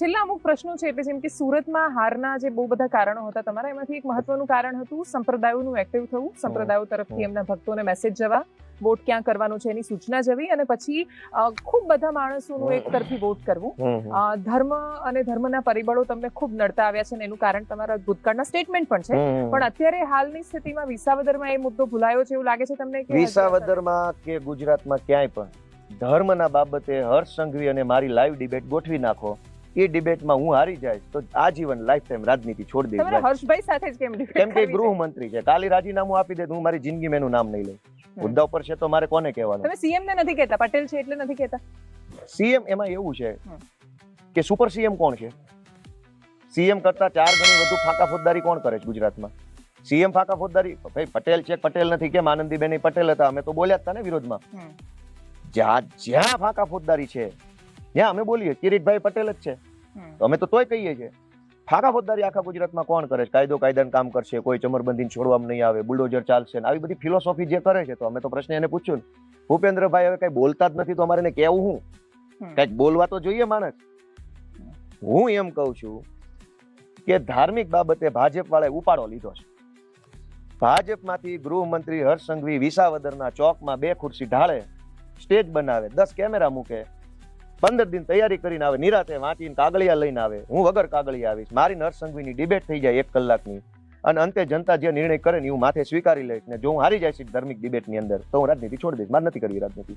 છેલ્લા અમુક પ્રશ્નો છે એટલે જેમ કે સુરતમાં હારના જે બહુ બધા કારણો હતા તમારા એમાંથી એક મહત્વનું કારણ હતું સંપ્રદાયોનું એક્ટિવ થવું. સંપ્રદાયો તરફથી એમના ભક્તોને મેસેજ જવા વોટ ક્યાં કરવાનો છે એની સૂચના જવી અને પછી ખૂબ બધા માણસોનું એક તરફી વોટ કરવું. ધર્મ અને ધર્મના પરિબળો તમને ખૂબ નડતા આવ્યા છે અને એનું કારણ તમારા ભૂતકાળના સ્ટેટમેન્ટ પણ છે. પણ અત્યારે હાલની સ્થિતિમાં વિસાવદરમાં એ મુદ્દો ભૂલાયો છે એવું લાગે છે તમને કે વિસાવદરમાં કે ગુજરાતમાં ક્યાંય પણ ધર્મના બાબતે હર્ષ સંઘવી અને મારી લાઈવ ડિબેટ ગોઠવી નાખો. એ ડિબેટમાં હું હારી જાય તો આજીવન લાઈફ ટાઈમ રાજનીતિ છોડી દેવી તમારે હર્ષભાઈ સાથે જ કેમ ડિબેટ કેમ કે? ગૃહમંત્રી છે કાલે રાજીનામું આપી દે હું મારી જિંદગી મેનું નામ નહીં લઉં. મુદ્દા ઉપર છે તો મારે કોને કહેવાનું? તમે સીએમ ને નથી કહેતા પટેલ છે એટલે નથી કહેતા? સીએમ એમાં એવું છે કે સુપર સીએમ કોણ છે? સીએમ કરતા ચાર ગણી વધુ ફાંકા ફોજદારી કોણ કરે છે ગુજરાતમાં? સીએમ ફાંકા ફોજદારી ભાઈ પટેલ છે પટેલ નથી કેમ આનંદીબેન પટેલ હતા? અમે તો બોલ્યા હતા ને વિરોધમાં. જ્યાં જ્યાં ફાંકા ફોજદારી છે ત્યાં અમે બોલીએ કિરીટભાઈ પટેલ જ છે. અમે તો તોય કહીએ છીએ ફાકા ફોજદારી આખા ગુજરાતમાં કોણ કરે છે? કાયદો કાયદાનું કામ કરશે કોઈ ચમરબંધીને છોડવામાં નહીં આવે બુલડોઝર ચાલશે ને આવી બધી ફિલોસોફી જે કરે છે. તો અમે તો પ્રશ્ન એને પૂછ્યું ને ભૂપેન્દ્રભાઈ હવે કઈ બોલતા જ નથી તો અમારે એને કહેવું હું? કંઈક બોલવા તો જોઈએ માણસ. હું એમ કહું છું કે ધાર્મિક બાબતે ભાજપ વાળાએ ઉપાડો લીધો છે. ભાજપમાંથી ગૃહમંત્રી હર્ષ સંઘવી વિસાવદરના ચોકમાં બે ખુરશી ઢાળે સ્ટેજ બનાવે દસ કેમેરા મૂકે પંદર દિન તૈયારી કરીને આવે, નિરાતે વાંચીને કાગળિયા લઈને આવે. હું વગર કાગળિયા આવીશ. મારી નરસંઘવીની ડિબેટ થઈ જાય એક કલાકની. અને અંતે જનતા જે નિર્ણય કરે ને હું માથે સ્વીકારી લઈશ ને જો હું હારી જાય ધાર્મિક ડિબેટની અંદર, તો હું રાજનીતિ છોડી દઈશ. મારે નથી કરવી રાજનીતિ.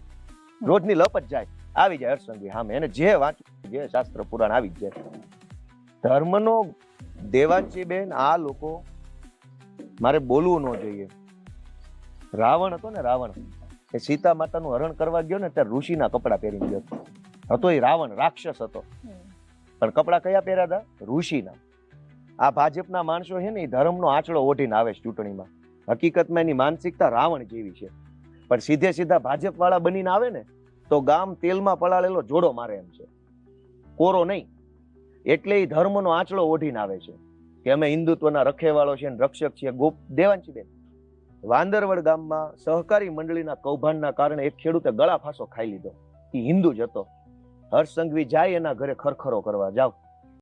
રોજની લપ જ જાય. આવી જાય હરસંઘવી સંઘવી હા એને જે વાંચ્યું, જે શાસ્ત્ર પુરાણ આવી જ જાય. ધર્મનો દેવાંચી બેન, આ લોકો મારે બોલવું ન જોઈએ. રાવણ હતો ને રાવણ, એ સીતા માતાનું હરણ કરવા ગયો ને, ત્યારે ઋષિના કપડાં પહેરી ગયો હતો. એ રાવણ રાક્ષસ હતો. પણ કપડા કયા પહેર્યા હતા? ઋષિના. આ ભાજપના માણસો છે ને એ ધર્મનો આંચળો ઓઢીને આવે છે ચૂંટણીમાં. હકીકતમાં એની માનસિકતા રાવણ જેવી છે. પણ સીધે સીધા ભાજપ વાળા બનીને આવે ને તો ગામ તેલમાં પલાળેલો જોડો મારે એમ છે. કોરો નહીં. એટલે એ ધર્મનો આંચળો ઓઢીને આવે છે. કે અમે હિન્દુત્વના રખેવાળો છે ને રક્ષક છીએ ગોપ દેવાંશીબેન. વાંદરવડ ગામમાં સહકારી મંડળીના કૌભાંડના કારણે એક ખેડૂતે ગળા ફાંસો ખાઈ લીધો. એ હિન્દુ જ હતો. હર્ષ જાય એના ઘરે ખરખરો કરવા. જાવ